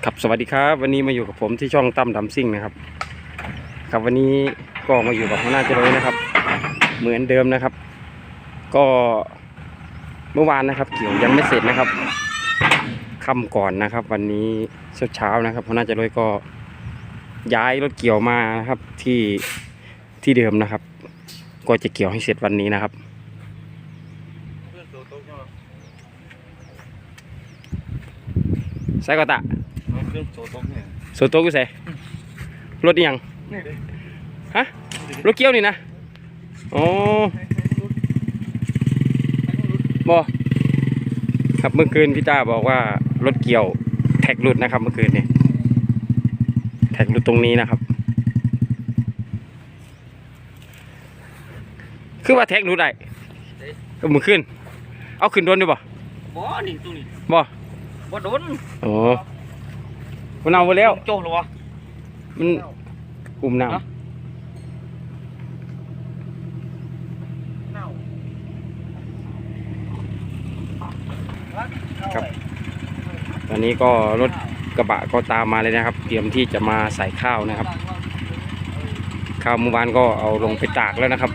ครับสวัสดีครับ วันนี้มาอยู่กับผมที่ช่องตั้มดำซิ่งนะครับ ครับวันนี้ก็มาอยู่กับหัวหน้าเจริญนะครับ เหมือนเดิมนะครับ ก็เมื่อวานนะครับ เกี่ยวยังไม่เสร็จนะครับค่ำก่อนนะครับ วันนี้เช้าเช้าๆนะครับหัวหน้าเจริญก็ย้ายรถเกี่ยวมานะครับที่ที่เดิมนะครับ ก็จะเกี่ยวให้เสร็จวันนี้นะครับใส่กระตะ เครื่องโซตกเนี่ยส่วนตัวกูใส่รถนี่ยังนี่เลยฮะรถเกี้ยวนี่นะอ๋อบอครับเมื่อคืนพี่ตาบอกว่ารถเกี่ยวแท็กหลุดนะครับ เมื่อคืนเนี่ยแท็กหลุดตรงนี้นะครับ คือว่าแท็กหลุดได้ก็มือขึ้น เอาขึ้นโดนด้วยบ่บ่นี่ตรงนี้บ่บ่โดนอ๋อ มันเอาไปแล้ว โจ้หรอวะมันกลุ่มน้ฮะำครับ ตอนนี้ก็รถกระบะก็ตามมาเลยนะครับ เตรียมที่จะมาใส่ข้าวนะครับ ข้าวเมื่อวานก็เอาลงไปตากแล้วนะครับ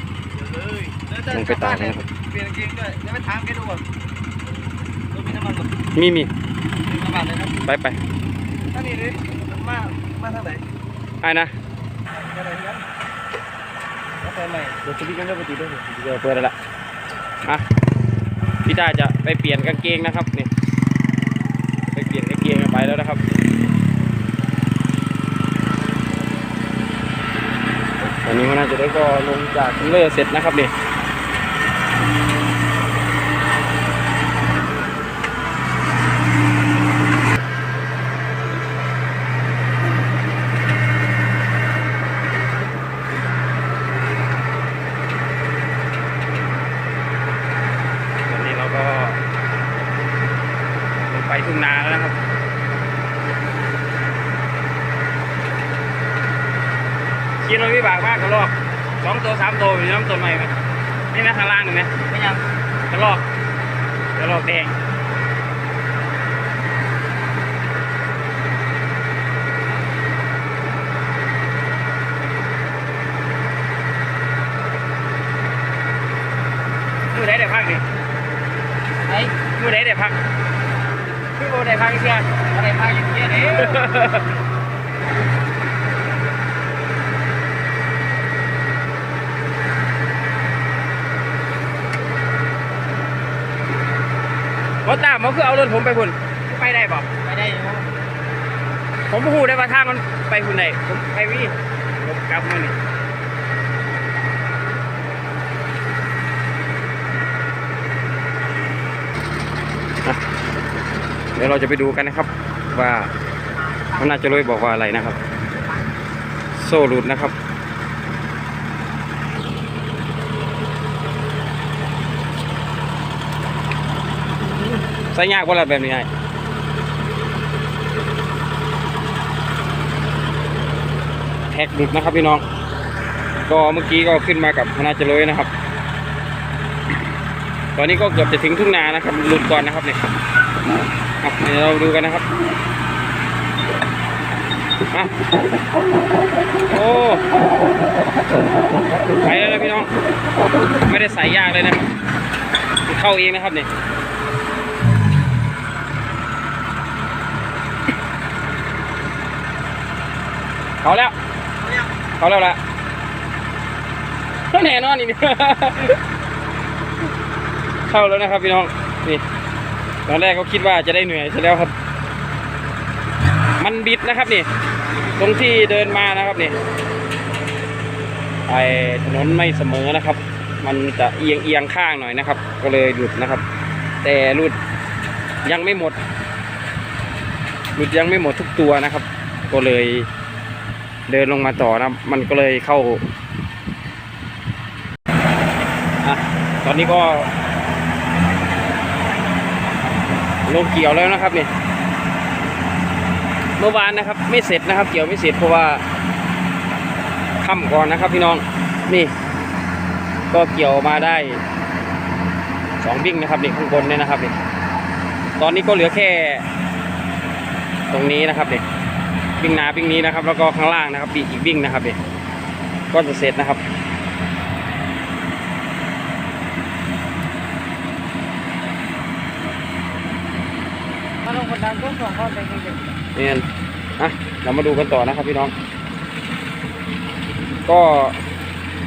ลงไปตากแล้วนะครับเปลี่ยนเกงด้วยยังไม่ถามแกดูก่อนรถมีน้ำมันหมดมีมีมีน้ำมันเลยครับไปไป ท่านี่ดิมา มาทางไหนไอ้นะทางไหนกันแล้วไปใหม่เดี๋ยวจะมีกันเรื่องปกติด้วยเดี๋ยวเปิดแล้วล่ะอะพี่ตาจะไปเปลี่ยนกางเกงนะครับนี่ไปเปลี่ยนกางเกงกันไปแล้วนะครับตอนนี้มันน่าจะได้ก็ลงจากเทรลเลอร์เสร็จนะครับนี่ตอนนี้เราก็ลงไปทุ่งนาแล้วนะครับ คิดว่าวิบากมากกระลอกสองตัวสามตัวอยู่น้ำต้นใหม่ไหมนี่นะข้างล่างหนึ่งไหมไม่ยังกระลอกกระลอกแดงมือไหนได้พักนี่ไอ้มือไหนได้พักคือโบได้พักเชียอะไรพาอย่างเงี้ยเนี่ รถตามเขาคือเอารถผมไปพุ่นไปได้บอกไปได้ยังผมพูดได้ว่าทางมันไปพุ่นไหนผมไปวิ่งผมกลับมานี่อะเดี๋ยวเราจะไปดูกันนะครับ ว่ามันน่าจะรวยบอกว่าอะไรนะครับ โซ่หลุดนะครับ ใส่ยากว่าละแบบนี้ไงแท็กหลุดนะครับพี่น้อง ก็เมื่อกี้ก็ขึ้นมากับคณะเจริญนะครับ ตอนนี้ก็เกือบจะถึงทุ่งนานะครับ หลุดก่อนนะครับเนี่ยเดี๋ยวเราดูกันนะครับอะโอ้ไปแล้วนะพี่น้อง ไม่ได้ใส่ยากเลยนะ เข้าเองนะครับเนี่ย เขาแล้ว เขาแล้วละแน่นอนนี่เข้าแล้วนะครับพี่น้อง นี่ตอนแรกเขาคิดว่าจะได้เหนื่อยใช่แล้วครับ มันบิดนะครับนี่ ตรงที่เดินมานะครับนี่ไอถนนไม่เสมอนะครับ มันจะเอียงเอียงข้างหน่อยนะครับ ก็เลยหลุดนะครับ แต่หลุดยังไม่หมด หลุดยังไม่หมดทุกตัวนะครับ ก็เลย เดินลงมาต่อนะมันก็เลยเข้าอะตอนนี้ก็ลงเกี่ยวแล้วนะครับนี่เมื่อวานนะครับ ไม่เสร็จนะครับ เกี่ยวไม่เสร็จเพราะว่าค่ำก่อนนะครับ พี่น้องนี่ ก็เกี่ยวมาได้สองบิ้งนะครับนี่ข้างบนเนี่ยนะครับนี่ตอนนี้ก็เหลือแค่ ตรงนี้นะครับเนี่ย วิ่งหนาวิ่งนี้นะครับ แล้วก็ข้างล่างนะครับบีอีกวิ่งนะครับเนี่ยก็จะเสร็จนะครับมาลงคนดังก็สองข้อไปกันเนี่ยอะเรามาดูกันต่อนะครับพี่น้อง ก็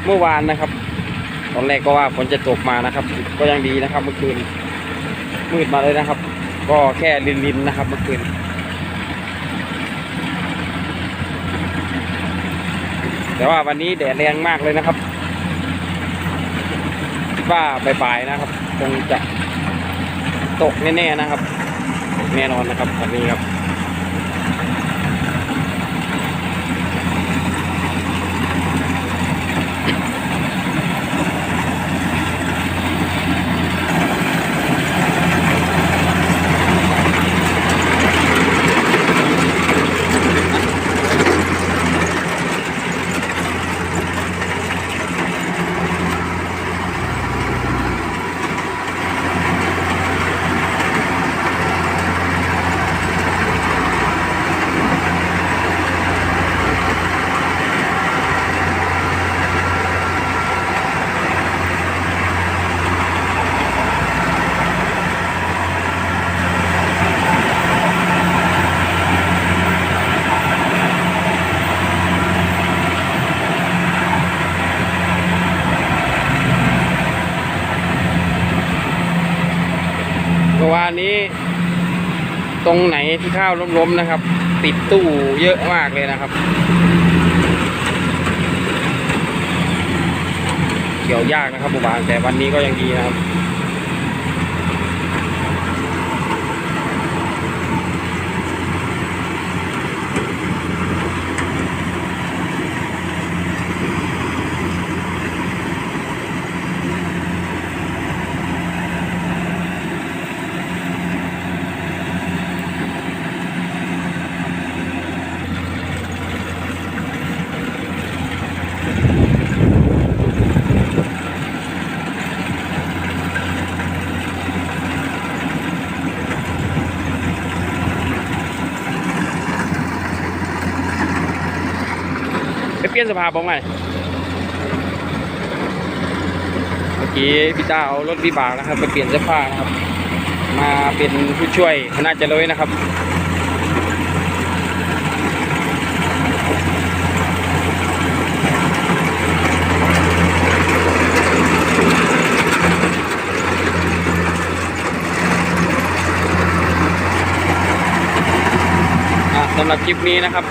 เมื่อวานนะครับ ตอนแรกก็ว่าฝนจะตกมานะครับ ก็ยังดีนะครับเมื่อคืนมืดมาเลยนะครับ ก็แค่ลินๆนะครับเมื่อคืน แต่ว่าวันนี้แดดแรงมากเลยนะครับคิดว่าบ่ายๆนะครับ คงจะตกแน่ๆนะครับ แน่นอนนะครับวันนี้ครับ วานนี้ ตรงไหนที่ข้าวล้มๆนะครับ ติดตู้เยอะมากเลยนะครับ เกี่ยวยากนะครับเมื่อวานแต่วันนี้ก็ยังดีนะครับ ลี่ยนสภาพบ้างไหมเมื่อกี้พี่ตาเอารถวิบากนะครับไปเปลี่ยนเสื้อผ้านะครับ มาเป็นผู้ช่วยคณะเจริญนะครับอะสำหรับคลิปนี้นะครับ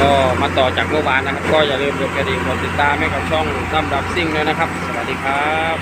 ก็มาต่อจากเมื่อวานนะครับ ก็อย่าลืมกดกระดิ่งกดติดตามให้กับช่องตั้มดับซิ่งด้วยนะครับ สวัสดีครับ